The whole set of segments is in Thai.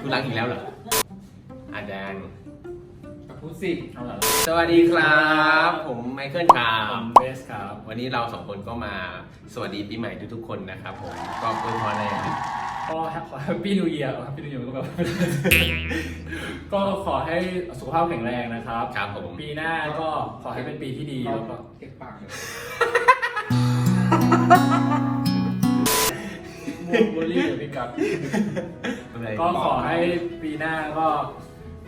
กูรักอีกแล้วเหรออาจารย์พูดสิเอาล่ะสวัสดีครับ ผมไมเคิลคาผร์มเบสครับวันนี้เราสองคนก็มาสวัสดีปีใหม่ทุกๆคนนะครับผมก็อวยพรอะไรอะก็ขอแฮปปี้นิวเยียร์แฮปปี้นิวเยียร์ก็แบบ ก็ขอให้สุขภาพแข็งแรงนะครับ ครับผม ปีหน้าก็ขอให้เป็นปีที่ดีแล้วก็เก็บปากเลยบูลลี่หรือพิกับ ก็ขอให้ปีหน้าก็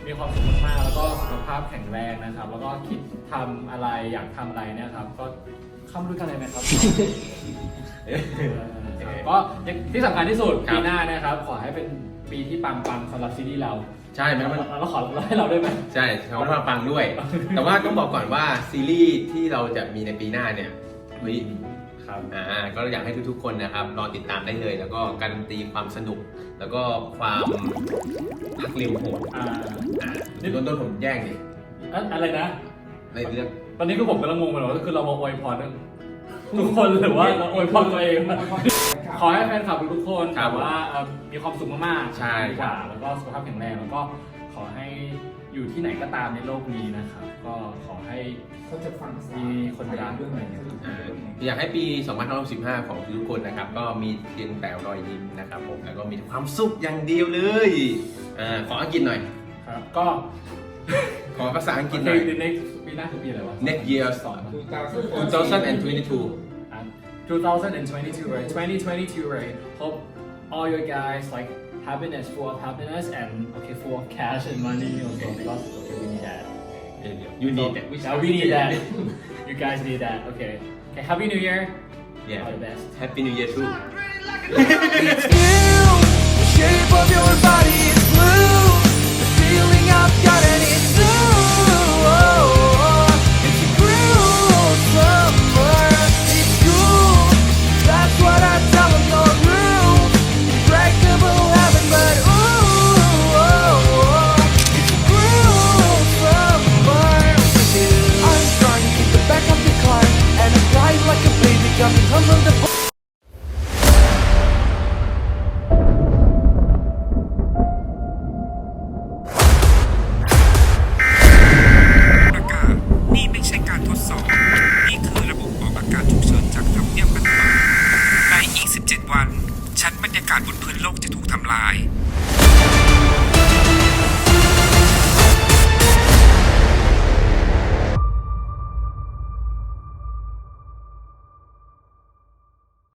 มีความสุขมากๆแล้วก็สุขภาพแข็งแรงนะครับ แล้วก็คิดทำอะไรอยากทำอะไรเนี่ยครับ ก็เข้ามาด้วยกันเลยนะครับเออก็อย่างที่สำคัญที่สุดครับ ปีหน้านะครับ ขอให้เป็นปีที่ปังๆสำหรับซีรีส์เราใช่ไหมมันแล้วขอเราให้เราด้วยไหม ใช่เขามาฟังด้วย แต่ว่าต้องบอกก่อนว่าซีรีส์ที่เราจะมีในปีหน้าเนี่ยเฮ้ย ครับอ่าก็อยากให้ทุกๆคนนะครับรอติดตามได้เลย แล้วก็การันตีความสนุก แล้วก็ความพักเรียมโหดอ่าอ่าต้นต้นผมแย่งดิอะอะไรนะ ในเรื่องตอนนี้ก็ผมกำลังงงไปหมดว่าคือเรามาอวยพรทุกคนหรือว่าเราอวยพรตัวเอง ขอให้แฟนคลับทุกคนแบบว่าเอ่อมีความสุขมากๆใช่ดีกว่าแล้วก็สุขภาพแข็งแรงแล้วก็ขอให้อยู่ที่ไหนก็ตามในโลกนี้นะครับ ก็ขอให้เขาจะฟังภาษามีคนรักเรื่องอะไรอ่า อยากให้ปี2565 ของทุกๆคนนะครับ ก็มีเพียงแต่รอยยิ้มนะครับผม แล้วก็มีความสุขอย่างเดียวเลยอ่าขออังกฤษหน่อย ครับก็ขอภาษาอังกฤษหในน่อย ในปีหน้าคือปีอะไรวะ next year สอนดูตาม2022อะ2022 right 2022 right hope all your guys like happiness full of happiness and okay full of cash and money also because okay we need that you need it yeah, we need that. you guys need that. Okay. Okay happy new year. Yeah. All the best. Happy new year too Come from the